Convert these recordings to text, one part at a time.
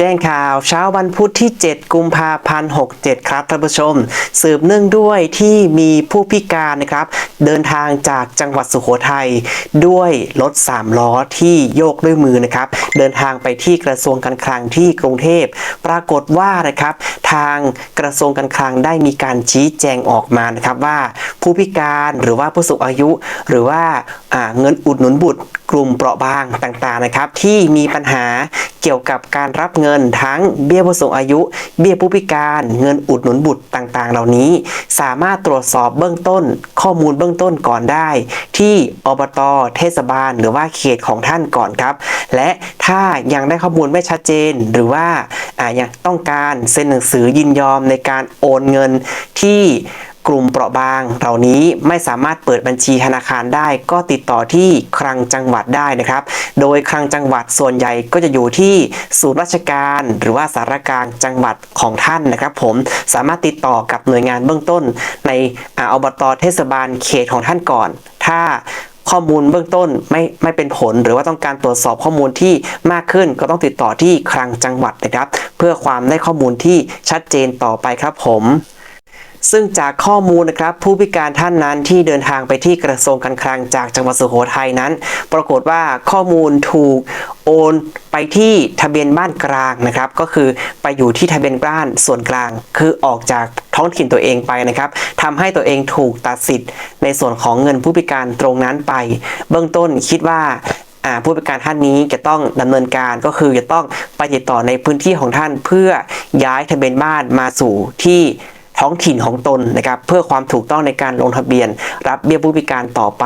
แจ้งข่าวเช้าวันพุธที่ 7 กุมภาพันธ์67 ครับท่านผู้ชม สืบเนื่องด้วยที่มีผู้พิการนะครับ เดินทางจากจังหวัดสุโขทัยด้วยรถ 3 ล้อที่โยกด้วยมือนะครับ เดินทางไปที่กระทรวงการคลังที่กรุงเทพ ปรากฏว่านะครับ ทางกระทรวงการคลังได้มีการชี้แจงออกมานะครับว่าผู้พิการหรือว่าผู้สูงอายุ หรือว่าเงินอุดหนุนบุตรกลุ่มเปราะบางต่างๆนะครับ ที่มีปัญหาเกี่ยวกับการรับเงินทั้งเบี้ยผู้สูงอายุ เบี้ยผู้พิการเงินอุดหนุนบุตรต่างๆ เหล่านี้ สามารถตรวจสอบเบื้องต้น ข้อมูลเบื้องต้นก่อนได้ ที่อบตเทศบาล หรือว่าเขตของท่านก่อนครับ และถ้ายังได้ข้อมูลไม่ชัดเจน หรือว่าอ่ายังต้องการเซ็นหนังสือยินยอมในการโอนเงินที่กลุ่มเปราะบางเหล่านี้ไม่สามารถเปิดบัญชีธนาคารได้ ก็ติดต่อที่คลังจังหวัดได้นะครับ โดยคลังจังหวัดส่วนใหญ่ก็จะอยู่ที่ศูนย์ราชการ หรือว่าสารกลางจังหวัดของท่านนะครับ ผมสามารถติดต่อกับหน่วยงานเบื้องต้น ในอาอบตเทศบาลเขตของท่านก่อน ถ้า ข้อมูลเบื้องต้นไม่ไม่เป็นผล หรือว่าต้องการตรวจสอบข้อมูลที่มากขึ้น ก็ต้องติดต่อที่คลังจังหวัดนะครับ เพื่อความได้ข้อมูลที่ชัดเจนต่อไปครับผม ซึ่งจากข้อมูลนะครับผู้พิการท่านนั้นที่เดินทางไปที่กระทรวงการคลังจากจังหวัดสุโขทัยนั้น ปรากฏว่าข้อมูลถูกโอนไปที่ทะเบียนบ้านกลางนะครับ ก็คือไปอยู่ที่ทะเบียนบ้านส่วนกลาง คือออกจากท้องถิ่นตัวเองไปนะครับทำให้ตัวเองถูกตัดสิทธิ์ในส่วนของเงินผู้พิการตรงนั้นไป เบื้องต้นคิดว่าผู้พิการท่านนี้จะต้องดำเนินการก็คือจะต้องไปติดต่อในพื้นที่ของท่านเพื่อย้ายทะเบียนบ้านมาสู่ที่ ท้องถิ่นของตนนะครับเพื่อความถูกต้องในการลงทะเบียน รับเบี้ยผู้พิการต่อไป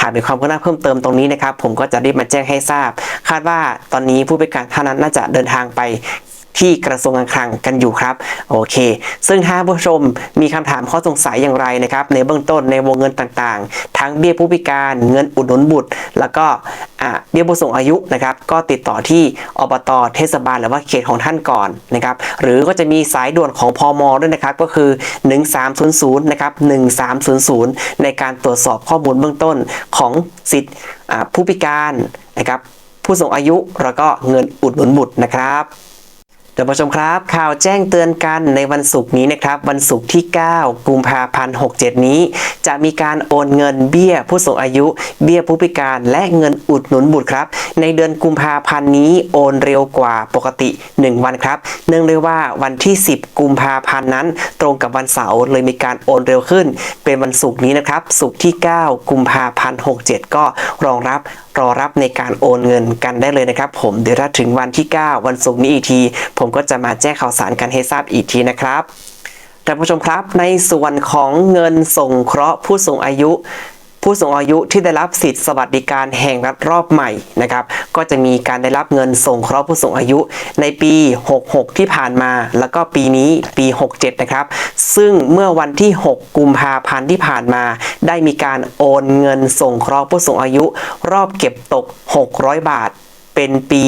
หากมีความคืบหน้าเพิ่มเติมตรงนี้นะครับ ผมก็จะรีบมาแจ้งให้ทราบ คาดว่าตอนนี้ผู้พิการท่านนั้นน่าจะเดินทางไป ที่กระทรวงการคลังกันอยู่ครับโอเค ซึ่งถ้าผู้ชมมีคำถามข้อสงสัยอย่างไรนะครับในเบื้องต้นในวงเงินต่างๆ ทั้งเบี้ยผู้พิการเงินอุดหนุนบุตร แล้วก็เบี้ยผู้สูงอายุนะครับก็ติดต่อที่อบตเทศบาลหรือว่าเขตของท่านก่อนนะครับหรือก็จะมีสายด่วนของพอมด้วยนะครับก็คือ 1300นะครับ1300 ในการตรวจสอบข้อมูลเบื้องต้นของสิทธิอ่าผู้พิการนะครับผู้สูงอายุแล้วก็เงินอุดหนุนบุตรนะครับ ท่านผู้ชมครับ ข่าวแจ้งเตือนกันในวันศุกร์นี้นะครับ วันศุกร์ที่ 9 กุมภาพันธ์67 นี้ จะมีการโอนเงินเบี้ยผู้สูงอายุ เบี้ยผู้พิการและเงินอุดหนุนบุตรครับ ในเดือนกุมภาพันธ์นี้โอนเร็วกว่าปกติ 1 วันครับ เนื่องด้วยว่าวันที่ 10 กุมภาพันธ์นั้น ตรงกับวันเสาร์เลยมีการโอนเร็วขึ้น เป็นวันศุกร์นี้นะครับศุกร์ที่ 9 กุมภาพันธ์67 ก็รองรับรอรับในการโอนเงินกันได้เลยนะครับ ผมเดี๋ยวถ้าถึงวันที่ 9 วันศุกร์นี้อีกทีผมก็จะมาแจ้งข่าวสารกันให้ทราบอีกทีนะครับท่านผู้ชมครับ ในส่วนของเงินส่งเคราะห์ผู้สูงอายุ ผู้สูงอายุที่ได้รับสิทธิสวัสดิการแห่งรัฐรอบใหม่นะครับก็จะมีการได้รับเงินส่งเคราะห์ผู้สูงอายุ ในปี 66 ที่ผ่านมา แล้วก็ปีนี้ปี 67 นะครับ ซึ่งเมื่อวันที่ 6 กุมภาพันธ์ที่ผ่านมา ได้มีการโอนเงินส่งเคราะห์ผู้สูงอายุ รอบเก็บตก 600 บาท เป็นปี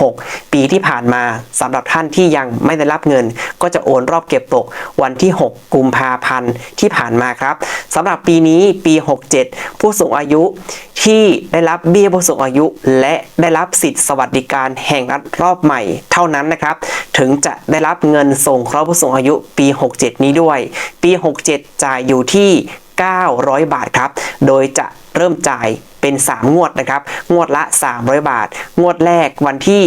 66 ปีที่ผ่านมาสำหรับท่านที่ยังไม่ได้รับเงิน ก็จะโอนรอบเก็บตกวันที่ 6 กุมภาพันธ์ที่ผ่านมาครับสำหรับปีนี้ปี 67 ผู้สูงอายุที่ได้รับเบี้ยผู้สูงอายุ และได้รับสิทธิสวัสดิการแห่งรัฐรอบใหม่เท่านั้นนะครับ ถึงจะได้รับเงินส่งเคราะห์ผู้สูงอายุปี 67 นี้ด้วย ปี 67 จ่ายอยู่ที่ 900 บาทครับ โดยจะเริ่มจ่ายเป็น 3 งวดนะครับ งวดละ 300 บาท งวดแรกวันที่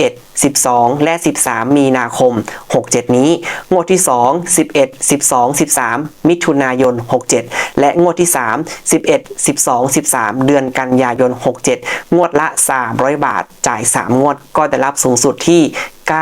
11 12 และ 13 มีนาคม 67 นี้ งวดที่ 2 11 12 13 มิถุนายน 67 และงวดที่ 3 11 12 13 เดือนกันยายน 67 งวดละ 300 บาท จ่าย 3 งวดก็ได้รับสูงสุดที่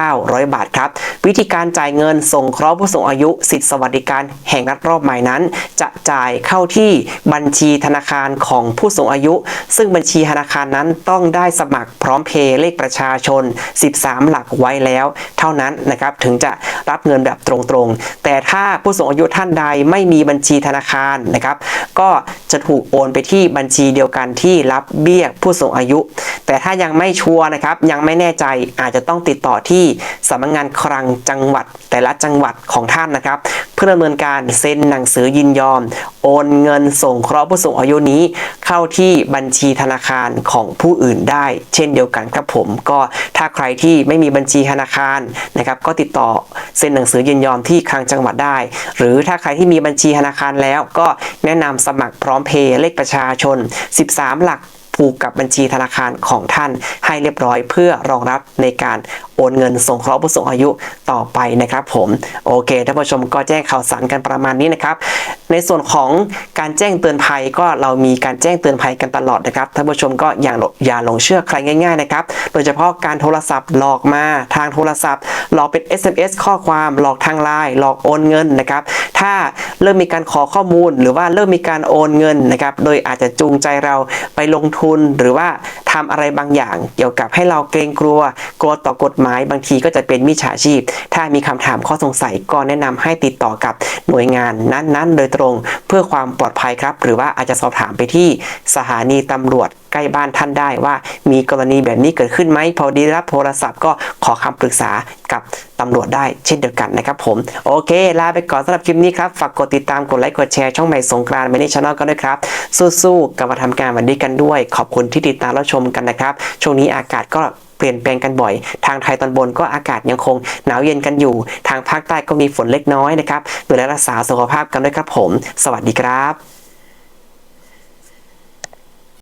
900 บาทครับ วิธีการจ่ายเงินส่งเคราะห์ผู้สูงอายุ สิทธิสวัสดิการแห่งรัฐรอบใหม่นั้น จะจ่ายเข้าที่บัญชีธนาคารของผู้สูงอายุ ซึ่งบัญชีธนาคารนั้นต้องได้สมัครพร้อมเพย์เลขประชาชน 13 หลักไว้แล้ว เท่านั้นนะครับถึงจะรับเงินแบบตรงๆ แต่ถ้าผู้สูงอายุท่านใดไม่มีบัญชีธนาคารนะครับ ก็จะถูกโอนไปที่บัญชีเดียวกันที่รับเบี้ยผู้สูงอายุ แต่ถ้ายังไม่ชัวร์นะครับยังไม่แน่ใจอาจจะต้องติดต่อที่สำนักงานคลังจังหวัดแต่ละจังหวัดของท่านนะครับ เพื่อดำเนินการเซ็นหนังสือยินยอม โอนเงินส่งเคราะห์ผู้สูงอายุนี้ เข้าที่บัญชีธนาคารของผู้อื่นได้ เช่นเดียวกันครับผมก็ถ้าใครที่ไม่มีบัญชีธนาคารนะครับก็ติดต่อเซ็นหนังสือยินยอมที่คลังจังหวัดได้ หรือถ้าใครที่มีบัญชีธนาคารแล้วก็แนะนำสมัครพร้อมเพย์เลขประชาชน 13 หลัก ผูกกับบัญชีธนาคารของท่านให้เรียบร้อยเพื่อรองรับในการโอนเงินส่งเคราะห์ผู้สูงอายุต่อไปนะครับผมโอเคท่านผู้ชมก็แจ้งข่าวสารกันประมาณนี้นะครับในส่วนของการแจ้งเตือนภัยก็เรามีการแจ้งเตือนภัยกันตลอดนะครับท่านผู้ชมก็อย่าอย่าหลงเชื่อใครง่ายๆนะครับโดยเฉพาะการโทรศัพท์หลอกมาทางโทรศัพท์ หลอกเป็น SMS ข้อความหลอกทางไลน์หลอกโอนเงินนะครับถ้าเริ่มมีการขอข้อมูล หรือว่าเริ่มมีการโอนเงินนะครับโดยอาจจะจูงใจเราไปลงทุนหรือว่าทำอะไรบางอย่าง เกี่ยวกับให้เราเกรงกลัวกลัวต่อกฎหมายบางทีก็จะเป็นมิจฉาชีพ ถ้ามีคำถามข้อสงสัยก็แนะนำให้ติดต่อกับหน่วยงานนั้นๆ โดยตรงเพื่อความปลอดภัยครับ หรือว่าอาจจะสอบถามไปที่สถานีตำรวจใกล้บ้านท่านได้ว่ามีกรณีแบบนี้เกิดขึ้นไหมพอดีรับโทรศัพท์ก็ขอคำปรึกษากับตำรวจได้เช่นเดียวกันนะครับผม โอเค ลาไปก่อนสำหรับคลิปนี้ครับ ฝากกดติดตามกดไลค์กดแชร์ช่องใหม่สงกรานต์ไม่ได้ช anel กันด้วยครับ สู้ๆกับมาทำการวันนี้กันด้วย ขอบคุณที่ติดตามรับชมกันนะครับ ช่วงนี้อากาศก็ ลี่ยนแปลงกันบ่อย ทางไทยตอนบนก็อากาศยังคงหนาวเย็นกันอยู่ ทางภาคใต้ก็มีฝนเล็กน้อยนะครับดูแลรักษาสุขภาพกันด้วยครับผม สวัสดีครับ